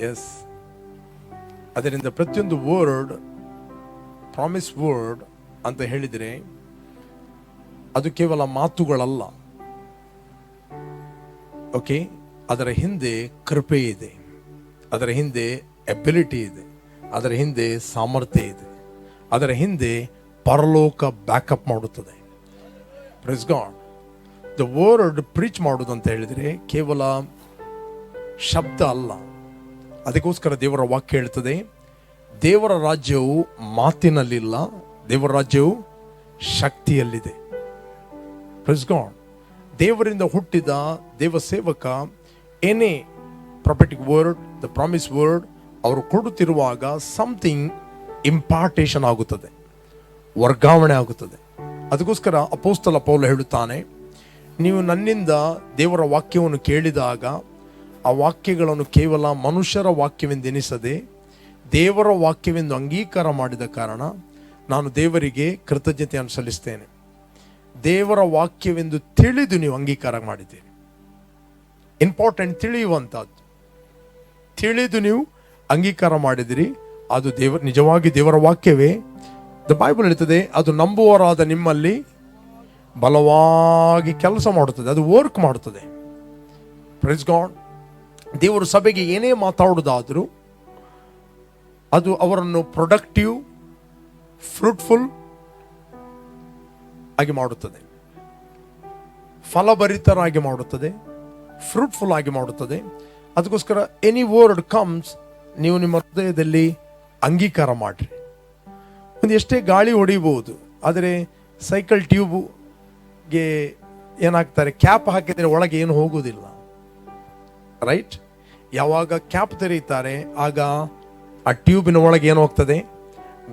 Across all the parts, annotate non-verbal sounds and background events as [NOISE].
S ಅದರಿಂದ ಪ್ರತಿಯೊಂದು word promise word ಅಂತ ಹೇಳಿದರೆ, ಅದು ಕೇವಲ ಮಾತುಗಳಲ್ಲ. ಓಕೆ ಅದರ ಹಿಂದೆ ಕೃಪೆ ಇದೆ. ಅದರ ಹಿಂದೆ ಎಬಿಲಿಟಿ ಇದೆ. ಅದರ ಹಿಂದೆ ಸಾಮರ್ಥ್ಯ ಇದೆ. ಅದರ ಹಿಂದೆ ಪರಲೋಕ ಬ್ಯಾಕಪ್ ಮಾಡುತ್ತದೆ. Praise God the word preach ಮಾಡೋದು ಅಂತ ಹೇಳಿದರೆ ಕೇವಲ ಶಬ್ದ ಅಲ್ಲ. ಅದಕ್ಕೋಸ್ಕರ ದೇವರ ವಾಕ್ಯ ಹೇಳ್ತದೆ, ದೇವರ ರಾಜ್ಯವು ಮಾತಿನಲ್ಲಿಲ್ಲ, ದೇವರ ರಾಜ್ಯವು ಶಕ್ತಿಯಲ್ಲಿದೆ. ದೇವರಿಂದ ಹುಟ್ಟಿದ ದೇವ ಸೇವಕ, ಏನೇ prophetic word the promise word ಅವರು ಕೊಡುತ್ತಿರುವಾಗ ಸಮಥಿಂಗ್ ಇಂಪಾರ್ಟೇಷನ್ ಆಗುತ್ತದೆ, ವರ್ಗಾವಣೆ ಆಗುತ್ತದೆ. ಅದಕ್ಕೋಸ್ಕರ ಅಪೋಸ್ತಲ ಪೌಲ ಹೇಳುತ್ತಾನೆ, ನೀವು ನನ್ನಿಂದ ದೇವರ ವಾಕ್ಯವನ್ನು ಕೇಳಿದಾಗ ಆ ವಾಕ್ಯಗಳನ್ನು ಕೇವಲ ಮನುಷ್ಯರ ವಾಕ್ಯವೆಂದೆನಿಸದೆ ದೇವರ ವಾಕ್ಯವೆಂದು ಅಂಗೀಕಾರ ಮಾಡಿದ ಕಾರಣ ನಾನು ದೇವರಿಗೆ ಕೃತಜ್ಞತೆಯನ್ನು ಸಲ್ಲಿಸ್ತೇನೆ. ದೇವರ ವಾಕ್ಯವೆಂದು ತಿಳಿದು ನೀವು ಅಂಗೀಕಾರ ಮಾಡಿದ್ದೀರಿ. ಇಂಪಾರ್ಟೆಂಟ್ ತಿಳಿಯುವಂಥದ್ದು. ತಿಳಿದು ನೀವು ಅಂಗೀಕಾರ ಮಾಡಿದಿರಿ ಅದು ದೇವ, ನಿಜವಾಗಿ ದೇವರ ವಾಕ್ಯವೇ. ದ ಬೈಬಲ್ ಹೇಳ್ತದೆ, ಅದು ನಂಬುವರಾದ ನಿಮ್ಮಲ್ಲಿ ಬಲವಾಗಿ ಕೆಲಸ ಮಾಡುತ್ತದೆ, ಅದು ವರ್ಕ್ ಮಾಡುತ್ತದೆ. ಪ್ರೆಸ್ ಗಾಡ್ ದೇವರು ಸಭೆಗೆ ಏನೇ ಮಾತಾಡೋದಾದರೂ ಅದು ಅವರನ್ನು ಪ್ರೊಡಕ್ಟಿವ್ ಫ್ರೂಟ್ಫುಲ್ ಆಗಿ ಮಾಡುತ್ತದೆ. ಫಲಭರಿತರಾಗಿ ಮಾಡುತ್ತದೆ ಫ್ರೂಟ್ಫುಲ್ ಆಗಿ ಮಾಡುತ್ತದೆ. ಅದಕ್ಕೋಸ್ಕರ ಎನಿ ವರ್ಡ್ ಕಮ್ಸ್ ನೀವು ನಿಮ್ಮ ಹೃದಯದಲ್ಲಿ ಅಂಗೀಕಾರ ಮಾಡಿರಿ. ಒಂದು ಎಷ್ಟೇ ಗಾಳಿ ಹೊಡಿಬಹುದು ಆದರೆ ಸೈಕಲ್ ಟ್ಯೂಬ್ಗೆ ಏನಾಗ್ತಾರೆ ಕ್ಯಾಪ್ ಹಾಕಿದರೆ ಒಳಗೆ ಏನು ಹೋಗುವುದಿಲ್ಲ ರೈಟ್ ಯಾವಾಗ ಕ್ಯಾಪ್ ತೆರೆಯುತ್ತಾರೆ, ಆಗ ಆ ಟ್ಯೂಬಿನ ಒಳಗೆ ಏನು ಹೋಗ್ತದೆ?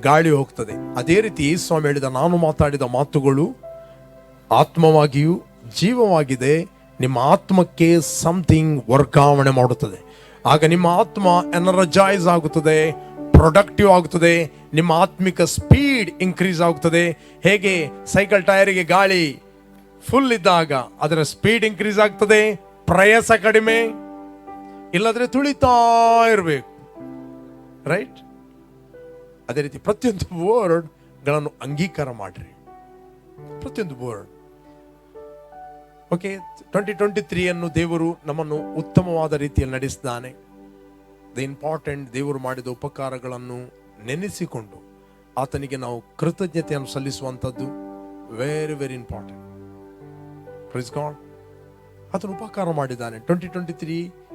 ಗಾಳಿ ಹೋಗ್ತದೆ. ಅದೇ ರೀತಿ ಸ್ವಾಮಿ ಹೇಳಿದ, ನಾನು ಮಾತಾಡಿದ ಮಾತುಗಳು ಆತ್ಮವಾಗಿಯೂ ಜೀವವಾಗಿದೆ, ನಿಮ್ಮ ಆತ್ಮಕ್ಕೆ ಸಮಥಿಂಗ್ ವರ್ಗಾವಣೆ ಮಾಡುತ್ತದೆ. ಆಗ ನಿಮ್ಮ ಆತ್ಮ ಎನರ್ಜೈಸ್ ಆಗುತ್ತದೆ ಪ್ರೊಡಕ್ಟಿವ್ ಆಗುತ್ತದೆ, ನಿಮ್ಮ ಆತ್ಮಿಕ ಸ್ಪೀಡ್ ಇನ್ಕ್ರೀಸ್ ಆಗುತ್ತದೆ. ಹೇಗೆ? ಸೈಕಲ್ ಟೈರಿಗೆ ಗಾಳಿ ಫುಲ್ ಇದ್ದಾಗ ಅದರ ಸ್ಪೀಡ್ ಇನ್ಕ್ರೀಸ್ ಆಗ್ತದೆ, ಪ್ರಯಾಸ ಕಡಿಮೆ ಇಲ್ಲದ್ರೆ ತುಳಿತಾ ಇರಬೇಕು. ರೈಟ್ ಅದೇ ರೀತಿ ಪ್ರತಿಯೊಂದು ವರ್ಡ್ಗಳನ್ನು ಅಂಗೀಕಾರ ಮಾಡ್ರಿ. ಪ್ರತಿಯೊಂದು ವರ್ಡ್ ಓಕೆ ಟ್ವೆಂಟಿ ಟ್ವೆಂಟಿ ತ್ರೀಯನ್ನು ದೇವರು ನಮ್ಮನ್ನು ಉತ್ತಮವಾದ ರೀತಿಯಲ್ಲಿ ನಡೆಸಿದ್ದಾನೆ. ದ ಇಂಪಾರ್ಟೆಂಟ್ ದೇವರು ಮಾಡಿದ ಉಪಕಾರಗಳನ್ನು ನೆನೆಸಿಕೊಂಡು ಆತನಿಗೆ ನಾವು ಕೃತಜ್ಞತೆಯನ್ನು ಸಲ್ಲಿಸುವಂಥದ್ದು very very important praise God ಆತನು ಉಪಕಾರ ಮಾಡಿದ್ದಾನೆ. ಟ್ವೆಂಟಿ ಟ್ವೆಂಟಿ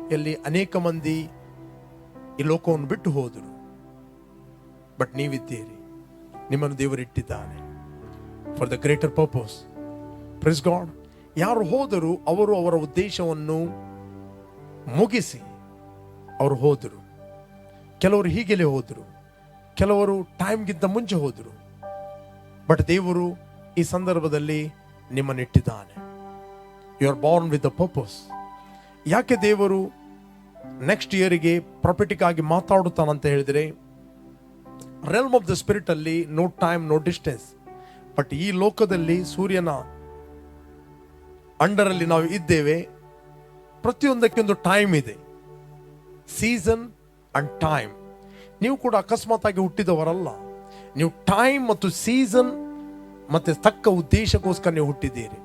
ತ್ರೀಯಲ್ಲಿ ಅನೇಕ ಮಂದಿ ಈ ಲೋಕವನ್ನು ಬಿಟ್ಟು ಹೋದರು. ಬಟ್ ನೀವಿದ್ದೀರಿ. ನಿಮ್ಮನ್ನು ದೇವರು ಇಟ್ಟಿದ್ದಾನೆ. For the greater purpose praise God ಯಾರು ಹೋದರು ಅವರು ಅವರ ಉದ್ದೇಶವನ್ನು ಮುಗಿಸಿ ಅವರು ಹೋದರು. ಕೆಲವರು ಹೀಗೆಲೇ ಹೋದರು. ಕೆಲವರು ಟೈಮ್ಗಿಂತ ಮುಂಚೆ ಹೋದರು. ಬಟ್ ದೇವರು ಈ ಸಂದರ್ಭದಲ್ಲಿ ನಿಮ್ಮನ್ನಿಟ್ಟಿದ್ದಾನೆ you are born with the purpose ಯಾಕೆ ದೇವರು ನೆಕ್ಸ್ಟ್ ಇಯರಿಗೆ ಪ್ರಾಫಿಟಿಕ್ ಆಗಿ ಮಾತಾಡುತ್ತಾನಂತ ಹೇಳಿದರೆ ರೆಲ್ಮ್ ಆಫ್ ದ ಸ್ಪಿರಿಟ್ ಅಲ್ಲಿ no time no distance but ಈ ಲೋಕದಲ್ಲಿ ಸೂರ್ಯನ ಅಂಡರಲ್ಲಿ ನಾವು ಇದ್ದೇವೆ. ಪ್ರತಿಯೊಂದಕ್ಕೆ ಒಂದು ಟೈಮ್ ಇದೆ. ಸೀಸನ್ ಅಂಡ್ ಟೈಮ್ ನೀವು ಕೂಡ ಅಕಸ್ಮಾತ್ ಆಗಿ ಹುಟ್ಟಿದವರಲ್ಲ. ನೀವು ಟೈಮ್ ಮತ್ತು ಸೀಸನ್ ಮತ್ತೆ ತಕ್ಕ ಉದ್ದೇಶಕ್ಕೋಸ್ಕರ ನೀವು ಹುಟ್ಟಿದ್ದೀರಿ.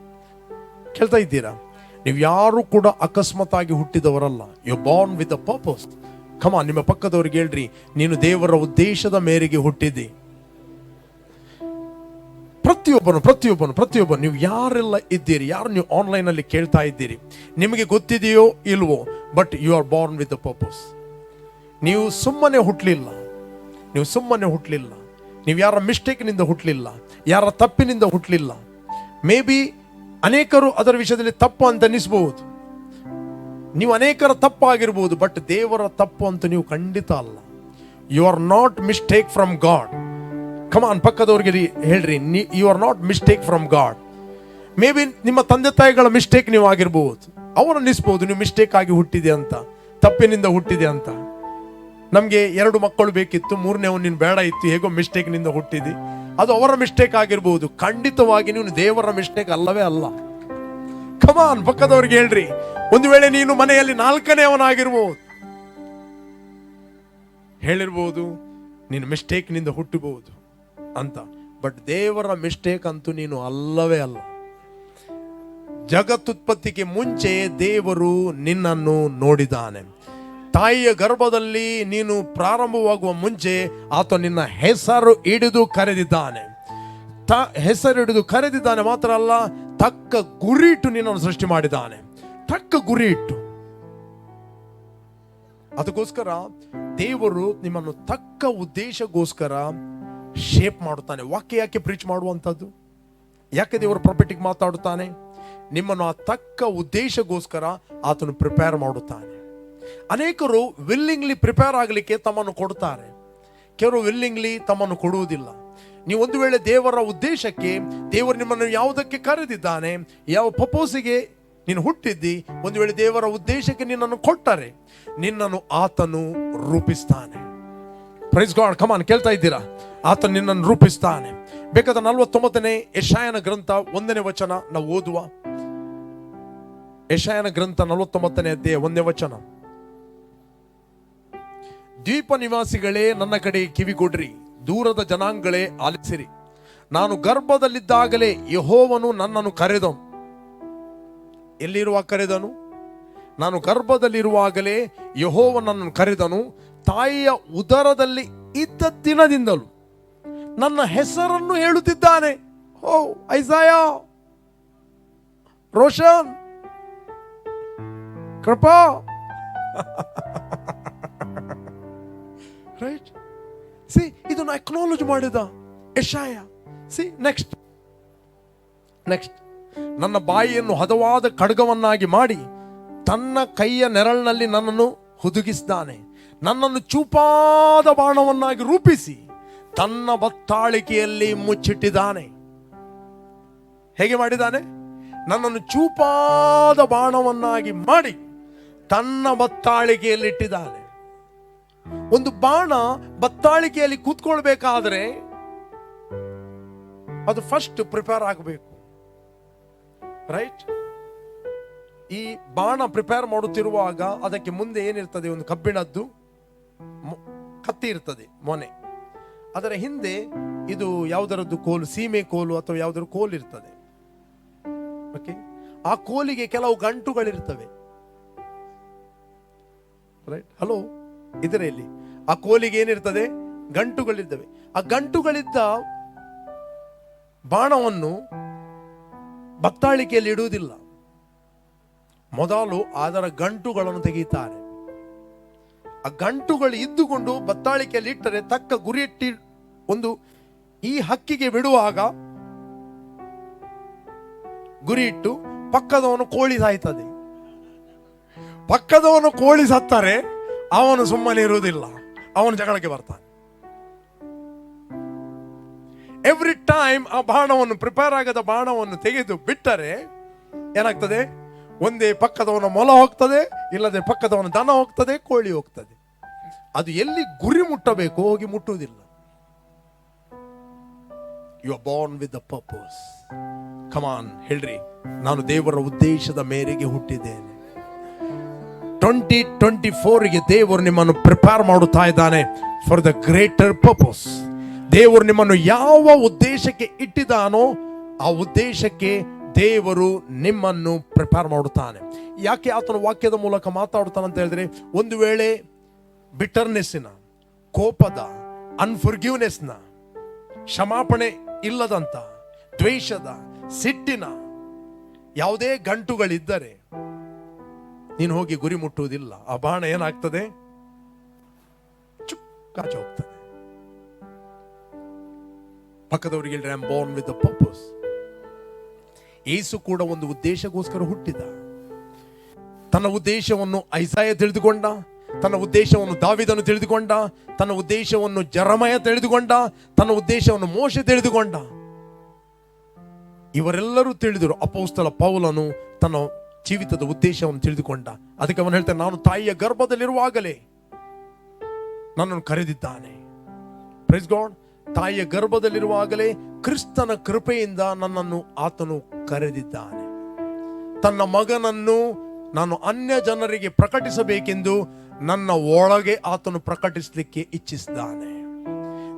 ಕೇಳ್ತಾ ಇದ್ದೀರಾ? ನೀವು ಯಾರು ಕೂಡ ಅಕಸ್ಮಾತ್ ಆಗಿ ಹುಟ್ಟಿದವರಲ್ಲ you born with a purpose come ನಿಮ್ಮ ಪಕ್ಕದವ್ರಿಗೆ ಹೇಳ್ರಿ, ನೀನು ದೇವರ ಉದ್ದೇಶದ ಮೇರೆಗೆ ಹುಟ್ಟಿದ್ದಿ. ಪ್ರತಿಯೊಬ್ಬನು ಪ್ರತಿಯೊಬ್ಬನು ಪ್ರತಿಯೊಬ್ಬನು, ನೀವು ಯಾರೆಲ್ಲ ಇದ್ದೀರಿ, ಯಾರು ನೀವು ಆನ್ಲೈನ್ ಅಲ್ಲಿ ಕೇಳ್ತಾ ಇದ್ದೀರಿ, ನಿಮಗೆ ಗೊತ್ತಿದೆಯೋ ಇಲ್ವೋ but you are born with a purpose ನೀವು ಸುಮ್ಮನೆ ಹುಟ್ಟಲಿಲ್ಲ ನೀವು ಸುಮ್ಮನೆ ಹುಟ್ಟಲಿಲ್ಲ ನೀವು ಯಾರ ಮಿಸ್ಟೇಕ್ನಿಂದ ಹುಟ್ಟಲಿಲ್ಲ ಯಾರ ತಪ್ಪಿನಿಂದ ಹುಟ್ಟಲಿಲ್ಲ ಮೇ ಬಿ ಅನೇಕರು ಅದರ ವಿಷಯದಲ್ಲಿ ತಪ್ಪು ಅಂತ ಅನ್ನಿಸ್ಬಹುದು ನೀವು ಅನೇಕರ ತಪ್ಪಾಗಿರ್ಬೋದು ಬಟ್ ದೇವರ ತಪ್ಪು ಅಂತ ನೀವು ಖಂಡಿತ ಅಲ್ಲ. You are not mistake from God come on ಪಕ್ಕದವ್ರಿಗೆ ಹೇಳ್ರಿ you are not mistake from God maybe ನಿಮ್ಮ ತಂದೆ ತಾಯಿಗಳ ಮಿಸ್ಟೇಕ್ ನೀವು ಆಗಿರ್ಬೋದು. ಅವರು ಅನ್ನಿಸ್ಬೋದು, ನೀವು ಮಿಸ್ಟೇಕ್ ಆಗಿ ಹುಟ್ಟಿದೆ ಅಂತ, ತಪ್ಪಿನಿಂದ ಹುಟ್ಟಿದೆ ಅಂತ. ನಮಗೆ ಎರಡು ಮಕ್ಕಳು ಬೇಕಿತ್ತು, ಮೂರನೇ ನಿನ್ ಬೇಡ ಇತ್ತು, ಹೇಗೋ ಮಿಸ್ಟೇಕ್ನಿಂದ ಹುಟ್ಟಿದಿ. ಅದು ಅವರ ಮಿಸ್ಟೇಕ್ ಆಗಿರ್ಬೋದು. ಖಂಡಿತವಾಗಿ ನೀನು ದೇವರ ಮಿಸ್ಟೇಕ್ ಅಲ್ಲವೇ ಅಲ್ಲ. ಕಮಾನ್ ಪಕ್ಕದವ್ರಿಗೆ ಹೇಳ್ರಿ. ಒಂದು ವೇಳೆ ನೀನು ಮನೆಯಲ್ಲಿ ನಾಲ್ಕನೇ ಅವನಾಗಿರ್ಬೋದು. ಹೇಳಿರ್ಬೋದು ನೀನು ಮಿಸ್ಟೇಕ್ನಿಂದ ಹುಟ್ಟಬಹುದು ಅಂತ. ಬಟ್ ದೇವರ ಮಿಸ್ಟೇಕ್ ಅಂತೂ ನೀನು ಅಲ್ಲವೇ ಅಲ್ಲ. ಜಗತ್ತುತ್ಪತ್ತಿಗೆ ಮುಂಚೆ ದೇವರು ನಿನ್ನನ್ನು ನೋಡಿದ್ದಾನೆ. ತಾಯಿಯ ಗರ್ಭದಲ್ಲಿ ನೀನು ಪ್ರಾರಂಭವಾಗುವ ಮುಂಚೆ ಆತ ನಿನ್ನ ಹೆಸರು ಹಿಡಿದು ಕರೆದಿದ್ದಾನೆ. ತ ಹೆಸರು ಹಿಡಿದು ಕರೆದಿದ್ದಾನೆ ಮಾತ್ರ ಅಲ್ಲ, ತಕ್ಕ ಗುರಿಟ್ಟು ನಿನ್ನನ್ನು ಸೃಷ್ಟಿ ಮಾಡಿದ್ದಾನೆ. ತಕ್ಕ ಗುರಿ ಇಟ್ಟು ಅದಕ್ಕೋಸ್ಕರ ದೇವರು ನಿಮ್ಮನ್ನು ತಕ್ಕ ಉದ್ದೇಶಗೋಸ್ಕರ ಶೇಪ್ ಮಾಡುತ್ತಾನೆ. ವಾಕ್ಯ ಯಾಕೆ ಪ್ರೀಚ್ ಮಾಡುವಂಥದ್ದು? ಯಾಕೆ ದೇವರು ಪ್ರಾಪರ್ಟಿಗೆ ಮಾತಾಡುತ್ತಾನೆ? ನಿಮ್ಮನ್ನು ಆ ತಕ್ಕ ಉದ್ದೇಶಗೋಸ್ಕರ ಆತನು ಪ್ರಿಪೇರ್ ಮಾಡುತ್ತಾನೆ. ಅನೇಕರು ವಿಲ್ಲಿಂಗ್ಲಿ ಪ್ರಿಪೇರ್ ಆಗಲಿಕ್ಕೆ ತಮ್ಮನ್ನು ಕೊಡ್ತಾರೆ ಕೆಲವರು ವಿಲ್ಲಿಂಗ್ಲಿ ತಮ್ಮನ್ನು ಕೊಡುವುದಿಲ್ಲ. ನೀವು ಒಂದು ವೇಳೆ ದೇವರ ಉದ್ದೇಶಕ್ಕೆ, ದೇವರು ನಿಮ್ಮನ್ನು ಯಾವುದಕ್ಕೆ ಕರೆದಿದ್ದಾನೆ, ಯಾವ ಪಪೋಸಿಗೆ ನೀನು ಹುಟ್ಟಿದ್ದಿ, ಒಂದು ವೇಳೆ ದೇವರ ಉದ್ದೇಶಕ್ಕೆ ನಿನ್ನನ್ನು ಕೊಟ್ಟರೆ, ನಿನ್ನನ್ನು ಆತನು ರೂಪಿಸ್ತಾನೆ. ಪ್ರೈಸ್ ಗಾಡ್ ಕಮಾನ್ ಕೇಳ್ತಾ ಇದ್ದೀರಾ? ಆತ ನಿನ್ನನ್ನು ರೂಪಿಸ್ತಾನೆ. ಬೇಕಾದ ನಲವತ್ತೊಂಬತ್ತನೇ ಯಶಾಯನ ಗ್ರಂಥ ಒಂದನೇ ವಚನ ನಾವು ಓದುವ. ಯಶಾಯನ ಗ್ರಂಥ ನಲವತ್ತೊಂಬತ್ತನೇ ಅಧ್ಯಾಯ ಒಂದನೇ ವಚನ. ದ್ವೀಪ ನಿವಾಸಿಗಳೇ ನನ್ನ ಕಡೆ ಕಿವಿಗೊಡ್ರಿ, ದೂರದ ಜನಾಂಗಗಳೇ ಆಲಿಸಿರಿ. ನಾನು ಗರ್ಭದಲ್ಲಿದ್ದಾಗಲೇ ಯಹೋವನು ನನ್ನನ್ನು ಕರೆದನು. ಎಲ್ಲಿರುವ ಕರೆದನು? ನಾನು ಗರ್ಭದಲ್ಲಿರುವಾಗಲೇ ಯಹೋವ ನನ್ನನ್ನು ಕರೆದನು. ತಾಯಿಯ ಉದರದಲ್ಲಿ ಇದ್ದ ದಿನದಿಂದಲೂ ನನ್ನ ಹೆಸರನ್ನು ಹೇಳುತ್ತಿದ್ದಾನೆ. ಓ, Isaiah, Roshan, Krupa. [LAUGHS] Right see ಇದನ್ನು ಅಕ್ನಾಲಜ್ ಮಾಡಿದ ಯಶಾಯ. ಸಿ ನೆಕ್ಸ್ಟ್ ನೆಕ್ಸ್ಟ್ ನನ್ನ ಬಾಯಿಯನ್ನು ಹದವಾದ ಖಡ್ಗವನ್ನಾಗಿ ಮಾಡಿ ತನ್ನ ಕೈಯ ನೆರಳಿನಲ್ಲಿ ನನ್ನನ್ನು ಹುದುಗಿಸಿದ್ದಾನೆ. ನನ್ನನ್ನು ಚೂಪಾದ ಬಾಣವನ್ನಾಗಿ ರೂಪಿಸಿ ತನ್ನ ಬತ್ತಾಳಿಕೆಯಲ್ಲಿ ಮುಚ್ಚಿಟ್ಟಿದ್ದಾನೆ. ಹೇಗೆ ಮಾಡಿದ್ದಾನೆ? ನನ್ನನ್ನು ಚೂಪಾದ ಬಾಣವನ್ನಾಗಿ ಮಾಡಿ ತನ್ನ ಬತ್ತಾಳಿಕೆಯಲ್ಲಿ ಇಟ್ಟಿದ್ದಾನೆ ಒಂದು ಬಾಣ ಬತ್ತಾಳಿಕೆಯಲ್ಲಿ ಕೂತ್ಕೊಳ್ಬೇಕಾದ್ರೆ ಅದು ಫಸ್ಟ್ ಪ್ರಿಪೇರ್ ಆಗಬೇಕು. ರೈಟ್ ಈ ಬಾಣ ಪ್ರಿಪೇರ್ ಮಾಡುತ್ತಿರುವಾಗ ಅದಕ್ಕೆ ಮುಂದೆ ಏನಿರ್ತದೆ? ಒಂದು ಕಬ್ಬಿಣದ್ದು ಕತ್ತಿ ಇರ್ತದೆ, ಮೊನೆ. ಅದರ ಹಿಂದೆ ಇದು ಯಾವುದರದ್ದು ಕೋಲು? ಸೀಮೆ ಕೋಲು ಅಥವಾ ಯಾವುದರ ಕೋಲು ಇರ್ತದೆ. ಓಕೆ ಆ ಕೋಲಿಗೆ ಕೆಲವು ಗಂಟುಗಳಿರ್ತವೆ. ರೈಟ್ ಹಲೋ ಇದರ ಇಲ್ಲಿ ಆ ಕೋಲಿಗೆ ಏನಿರ್ತದೆ? ಗಂಟುಗಳಿರ್ತವೆ. ಆ ಗಂಟುಗಳಿದ್ದ ಬಾಣವನ್ನು ಬತ್ತಾಳಿಕೆಯಲ್ಲಿ ಇಡುವುದಿಲ್ಲ. ಮೊದಲು ಅದರ ಗಂಟುಗಳನ್ನು ತೆಗೆಯುತ್ತಾರೆ ಆ ಗಂಟುಗಳು ಇದ್ದುಕೊಂಡು ಬತ್ತಾಳಿಕೆಯಲ್ಲಿ ಇಟ್ಟರೆ ತಕ್ಕ ಗುರಿಯಿಟ್ಟಿ ಒಂದು ಈ ಹಕ್ಕಿಗೆ ಬಿಡುವಾಗ ಗುರಿ ಇಟ್ಟು ಪಕ್ಕದವನು ಕೋಳಿ ಸಾಯ್ತದೆ. ಪಕ್ಕದವನು ಕೋಳಿ ಸತ್ತರೆ ಅವನು ಸುಮ್ಮನೆ ಇರುವುದಿಲ್ಲ. ಅವನು ಜಗಳಕ್ಕೆ ಬರ್ತಾನೆ. ಎವ್ರಿ ಟೈಮ್ ಆ ಬಾಣವನ್ನು ಪ್ರಿಪೇರ್ ಆಗದ ಬಾಣವನ್ನು ತೆಗೆದು ಬಿಟ್ಟರೆ ಏನಾಗ್ತದೆ? ಒಂದೇ ಪಕ್ಕದವನ ಮೊಲ ಹೋಗ್ತದೆ, ಇಲ್ಲದೆ ಪಕ್ಕದವನ ದನ ಹೋಗ್ತದೆ, ಕೋಳಿ ಹೋಗ್ತದೆ. ಅದು ಎಲ್ಲಿ ಗುರಿ ಮುಟ್ಟಬೇಕು ಹೋಗಿ ಮುಟ್ಟುವುದಿಲ್ಲ. You are born with the purpose come on ಹೇಳ್ರಿ. ನಾನು ದೇವರ ಉದ್ದೇಶದ ಮೇರೆಗೆ ಹುಟ್ಟಿದ್ದೇನೆ. ಟ್ವೆಂಟಿ ಟ್ವೆಂಟಿ ಫೋರ್ಗೆ ದೇವರು ನಿಮ್ಮನ್ನು ಪ್ರಿಪೇರ್ ಮಾಡುತ್ತಾ ಇದ್ದಾನೆ ಫಾರ್ ದ ಗ್ರೇಟರ್ ಪರ್ಪಸ್ ದೇವರು ನಿಮ್ಮನ್ನು ಯಾವ ಉದ್ದೇಶಕ್ಕೆ ಇಟ್ಟಿದ್ದಾನೋ ಆ ಉದ್ದೇಶಕ್ಕೆ ದೇವರು ನಿಮ್ಮನ್ನು ಪ್ರಿಪೇರ್ ಮಾಡುತ್ತಾನೆ. ಯಾಕೆ ಆತನ ವಾಕ್ಯದ ಮೂಲಕ ಮಾತಾಡುತ್ತಾನೆ ಅಂತ ಹೇಳಿದ್ರೆ, ಒಂದು ವೇಳೆ ಬಿಟರ್ನೆಸ್ಸಿನ ಕೋಪದ ಅನ್ಫರ್ಗ್ಯೂನೆಸ್ನ ಕ್ಷಮಾಪಣೆ ಇಲ್ಲದಂತ, ದ್ವೇಷದ, ಸಿಟ್ಟಿನ ಯಾವುದೇ ಗಂಟುಗಳಿದ್ದರೆ ನೀನು ಹೋಗಿ ಗುರಿ ಮುಟ್ಟುವುದಿಲ್ಲ. ಆ ಬಾಣ ಏನಾಗ್ತದೆ? ಚುಕ್ಕಾಚಿ ಹೋಗ್ತದೆ. ಪಕ್ಕದವರಿಗೆ ಹೇಳಿದ್ರೆ ಐ ಬೋರ್ನ್ ವಿತ್ ಪರ್ಪಸ್ ಏಸು ಕೂಡ ಒಂದು ಉದ್ದೇಶಕ್ಕೋಸ್ಕರ ಹುಟ್ಟಿದ. ತನ್ನ ಉದ್ದೇಶವನ್ನು ಐಸಾಯ ತಿಳಿದುಕೊಂಡ, ತನ್ನ ಉದ್ದೇಶವನ್ನು ದಾವಿದನು ತಿಳಿದುಕೊಂಡ, ತನ್ನ ಉದ್ದೇಶವನ್ನು ಜರಮಯ ತಿಳಿದುಕೊಂಡ, ತನ್ನ ಉದ್ದೇಶವನ್ನು ಮೋಶ ತಿಳಿದುಕೊಂಡ. ಇವರೆಲ್ಲರೂ ತಿಳಿದರು, ಅಪೌಸ್ತಲ ಪೌಲನು ತನ್ನ ಜೀವಿತದ ಉದ್ದೇಶವನ್ನು ತಿಳಿದುಕೊಂಡ. ಅದಕ್ಕೆ ಅವನು ಹೇಳ್ತಾನೆ, ನಾನು ತಾಯಿಯ ಗರ್ಭದಲ್ಲಿರುವಾಗಲೇ ನನ್ನನ್ನು ಕರೆದಿದ್ದಾನೆ. ಪ್ರೈಸ್ ಗಾಡ್ ತಾಯಿಯ ಗರ್ಭದಲ್ಲಿರುವಾಗಲೇ ಕ್ರಿಸ್ತನ ಕೃಪೆಯಿಂದ ನನ್ನನ್ನು ಆತನು ಕರೆದಿದ್ದಾನೆ. ತನ್ನ ಮಗನನ್ನು ನಾನು ಅನ್ಯ ಜನರಿಗೆ ಪ್ರಕಟಿಸಬೇಕೆಂದು ನನ್ನ ಒಳಗೆ ಆತನು ಪ್ರಕಟಿಸಲಿಕ್ಕೆ ಇಚ್ಛಿಸಿದ್ದಾನೆ.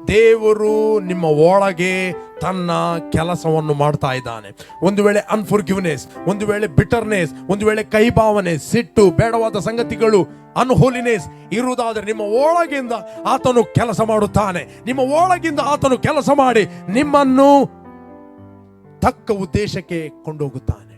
ದೇವರು ನಿಮ್ಮ ಒಳಗೆ ತನ್ನ ಕೆಲಸವನ್ನು ಮಾಡ್ತಾ ಇದ್ದಾನೆ. ಒಂದು ವೇಳೆ ಅನ್ಫರ್ಗಿವ್ನೆಸ್ ಒಂದು ವೇಳೆ ಬಿಟರ್ನೆಸ್ ಒಂದು ವೇಳೆ ಕೈಭಾವನೆ ಸಿಟ್ಟು, ಬೇಡವಾದ ಸಂಗತಿಗಳು ಅನ್ಹೋಲಿನೆಸ್ ಇರುವುದಾದರೆ ನಿಮ್ಮ ಒಳಗಿಂದ ಆತನು ಕೆಲಸ ಮಾಡುತ್ತಾನೆ. ನಿಮ್ಮ ಒಳಗಿಂದ ಆತನು ಕೆಲಸ ಮಾಡಿ ನಿಮ್ಮನ್ನು ತಕ್ಕ ಉದ್ದೇಶಕ್ಕೆ ಕೊಂಡೋಗುತ್ತಾನೆ.